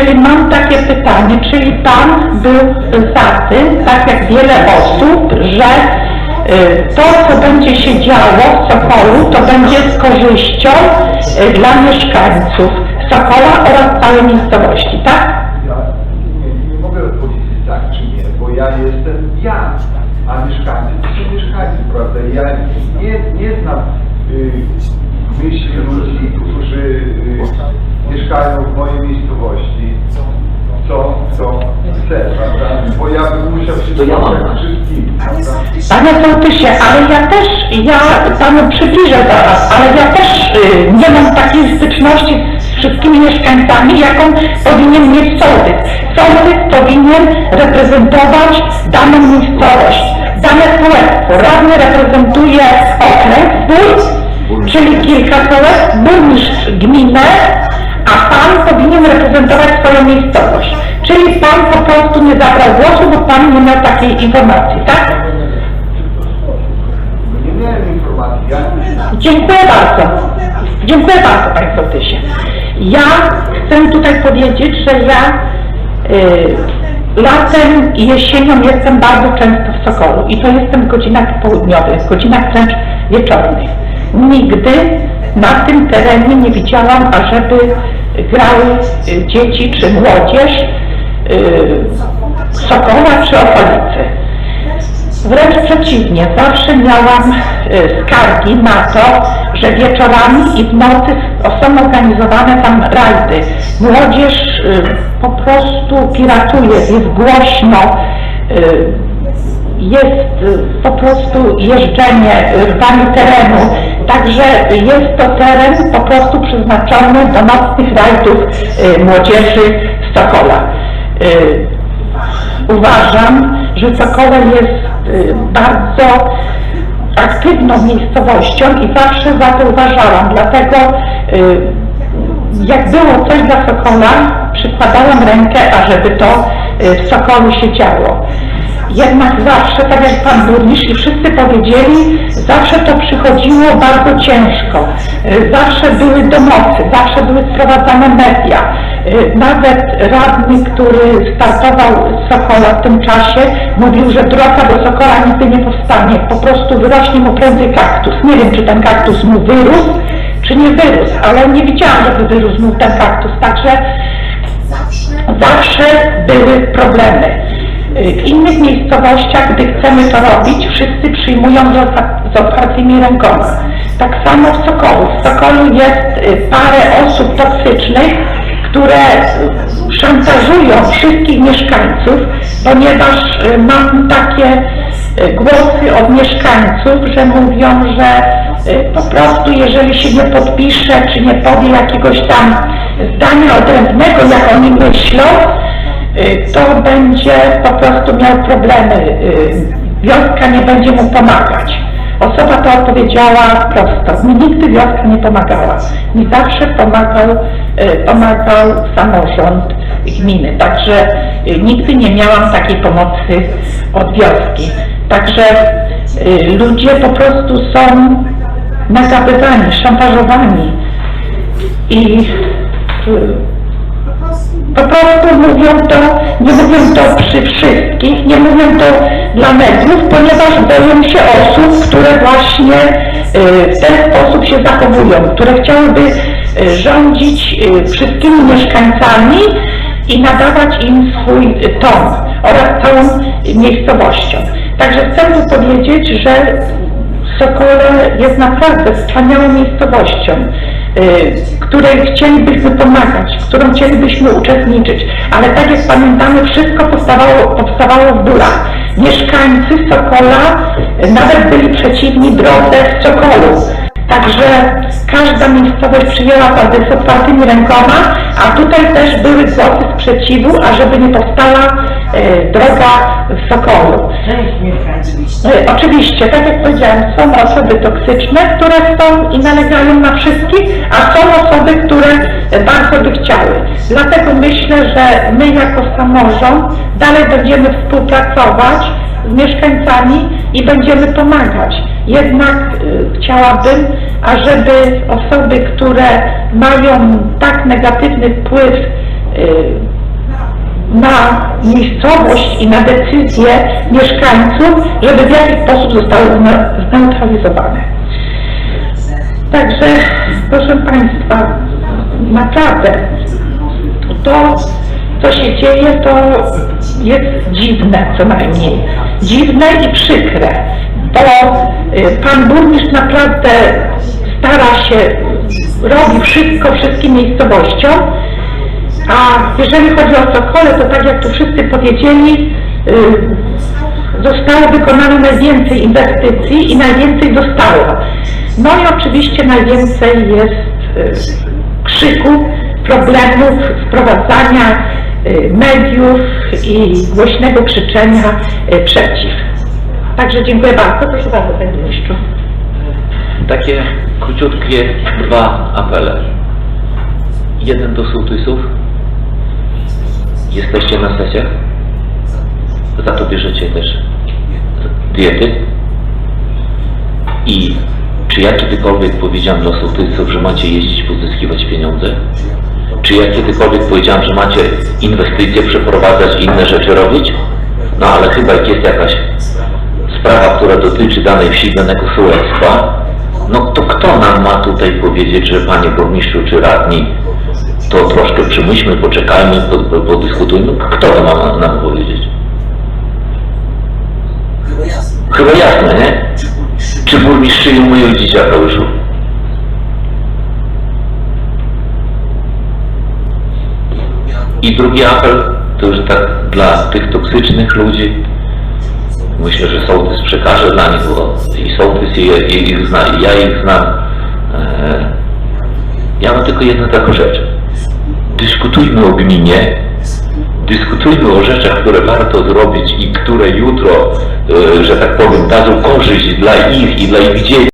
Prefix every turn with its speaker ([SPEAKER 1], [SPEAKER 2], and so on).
[SPEAKER 1] Czyli mam takie pytanie, czyli Pan był za tym, tak jak wiele osób, że y, to, co będzie się działo w Sokolu, to będzie z korzyścią y, dla mieszkańców Sokola oraz całej miejscowości, tak?
[SPEAKER 2] Ja nie, nie mogę odpowiedzieć tak czy nie, bo ja jestem ja, a mieszkańcy to mieszkańcy, prawda? Ja nie, nie znam y, myśli ludzi,
[SPEAKER 3] To ja mam.
[SPEAKER 2] wszystkimi, prawda?
[SPEAKER 1] Panie sołtysie, ale ja też, ja panu przybliżę ale ja też y, nie mam takiej styczności z wszystkimi mieszkańcami, jaką powinien mieć sołtys. Sołtys powinien reprezentować daną miejscowość, dane społectwo. Radny reprezentuje okręg swój, czyli kilka sołectw, burmistrz gminę, a pan powinien reprezentować swoją miejscowość. Pan po prostu nie zabrał głosu, bo pan nie miał takiej informacji, tak?
[SPEAKER 2] Nie miałem informacji, ja
[SPEAKER 1] Dziękuję bardzo. Dziękuję bardzo, Panie Sołtysie. Ja chcę tutaj powiedzieć, że ja y, latem i jesienią jestem bardzo często w Sokolu i to jestem w godzinach południowych, w godzinach wręcz wieczornych. Nigdy na tym terenie nie widziałam, ażeby grały y, dzieci czy młodzież y, Sokola czy okolicy. Wręcz przeciwnie, zawsze miałam y, skargi na to, że wieczorami i w nocy są organizowane tam rajdy. Młodzież y, po prostu piratuje, jest głośno, jest po prostu jeżdżenie, rwanie terenu. Także jest to teren po prostu przeznaczony do nocnych rajdów młodzieży Sokola. Y, Uważam, że Sokole jest y, bardzo aktywną miejscowością i zawsze za to uważałam. Dlatego y, jak było coś dla Sokola, przykładałam rękę, ażeby to w Sokolu się działo. Jednak zawsze, tak jak Pan Burmistrz i wszyscy powiedzieli, zawsze to przychodziło bardzo ciężko. Zawsze były domocy, zawsze były sprowadzane media. Y, Nawet radny, który startował z Sokola w tym czasie, mówił, że droga do Sokola nigdy nie powstanie. Po prostu wyrośnie mu prędzej kaktus. Nie wiem, czy ten kaktus mu wyrósł, czy nie wyrósł, ale nie widziałam, żeby wyrósł mu ten kaktus. Także zawsze były problemy. W innych miejscowościach, gdy chcemy to robić, wszyscy przyjmują z otwartymi rękoma. Tak samo w Sokolu. W Sokolu jest y, parę osób toksycznych, które szantażują wszystkich mieszkańców, ponieważ y, mam takie y, głosy od mieszkańców, że mówią, że y, po prostu jeżeli się nie podpisze, czy nie powie jakiegoś tam zdania odrębnego, jak oni myślą, to będzie po prostu miał problemy. Wioska nie będzie mu pomagać. Osoba ta odpowiedziała prosto. Mi nigdy wioska nie pomagała. Mi zawsze pomagał, y, pomagał samorząd gminy. Także y, nigdy nie miałam takiej pomocy od wioski. Także y, ludzie po prostu są nagabywani, szantażowani. I po prostu mówią to, nie mówią to przy wszystkich, nie mówią to dla mediów, ponieważ boją się osób, które właśnie y, w ten sposób się zachowują, które chciałyby y, rządzić y, wszystkimi mieszkańcami i nadawać im swój y, ton oraz całą miejscowością. Także chcę powiedzieć, że Sokole jest naprawdę wspaniałą miejscowością, y, której chcielibyśmy pomagać, w którą chcielibyśmy uczestniczyć, ale tak jak pamiętamy, wszystko powstawało, powstawało w bólach. Mieszkańcy Sokola nawet byli przeciwni drodze z Sokolu. Także każda miejscowość przyjęła to z otwartymi rękoma, a tutaj też były głosy sprzeciwu, ażeby nie powstała y, droga w Sokolu. E, Oczywiście, tak jak powiedziałem, są osoby toksyczne, które są i nalegają na wszystkich, a są osoby, które e, bardzo by chciały. Dlatego myślę, że my jako samorząd dalej będziemy współpracować z mieszkańcami i będziemy pomagać. Jednak y, chciałabym, ażeby osoby, które mają tak negatywny wpływ y, na miejscowość i na decyzje mieszkańców, żeby w jakiś sposób zostały zne- zneutralizowane. Także, proszę Państwa, naprawdę to, co się dzieje, to jest dziwne co najmniej. Dziwne i przykre, bo y, Pan Burmistrz naprawdę stara się, robi wszystko wszystkim miejscowościom, a jeżeli chodzi o Sokole, to tak jak tu wszyscy powiedzieli, y, zostało wykonane najwięcej inwestycji i najwięcej zostało. No i oczywiście najwięcej jest y, krzyku, problemów, wprowadzania y, mediów i głośnego krzyczenia przeciw. Także dziękuję bardzo. Proszę bardzo, Panie Burmistrzu.
[SPEAKER 3] Takie króciutkie dwa apele. Jeden do sołtysów. Jesteście na sesjach? Za to bierzecie też diety? I czy ja kiedykolwiek powiedziałem dla sołtysów, że macie jeździć pozyskiwać pieniądze? Czy ja kiedykolwiek powiedziałem, że macie inwestycje przeprowadzać i inne rzeczy robić? No ale chyba jest jakaś sprawa, która dotyczy danej wsi, danego sołectwa, no to kto nam ma tutaj powiedzieć, że panie burmistrzu czy radni, to troszkę przemyślmy, poczekajmy, po- po- podyskutujmy. Kto to ma nam powiedzieć?
[SPEAKER 4] Chyba jasne.
[SPEAKER 3] Chyba jasne, nie? Czy burmistrzy i umyją dzieciaka już? I drugi apel, to już tak dla tych toksycznych ludzi, myślę, że sołtys przekaże dla nich, bo i sołtys i, i ich zna, i ja ich znam. E, ja mam tylko jedną taką rzecz. Dyskutujmy o gminie, dyskutujmy o rzeczach, które warto zrobić i które jutro, e, że tak powiem, dadzą korzyść dla ich i dla ich dzieci.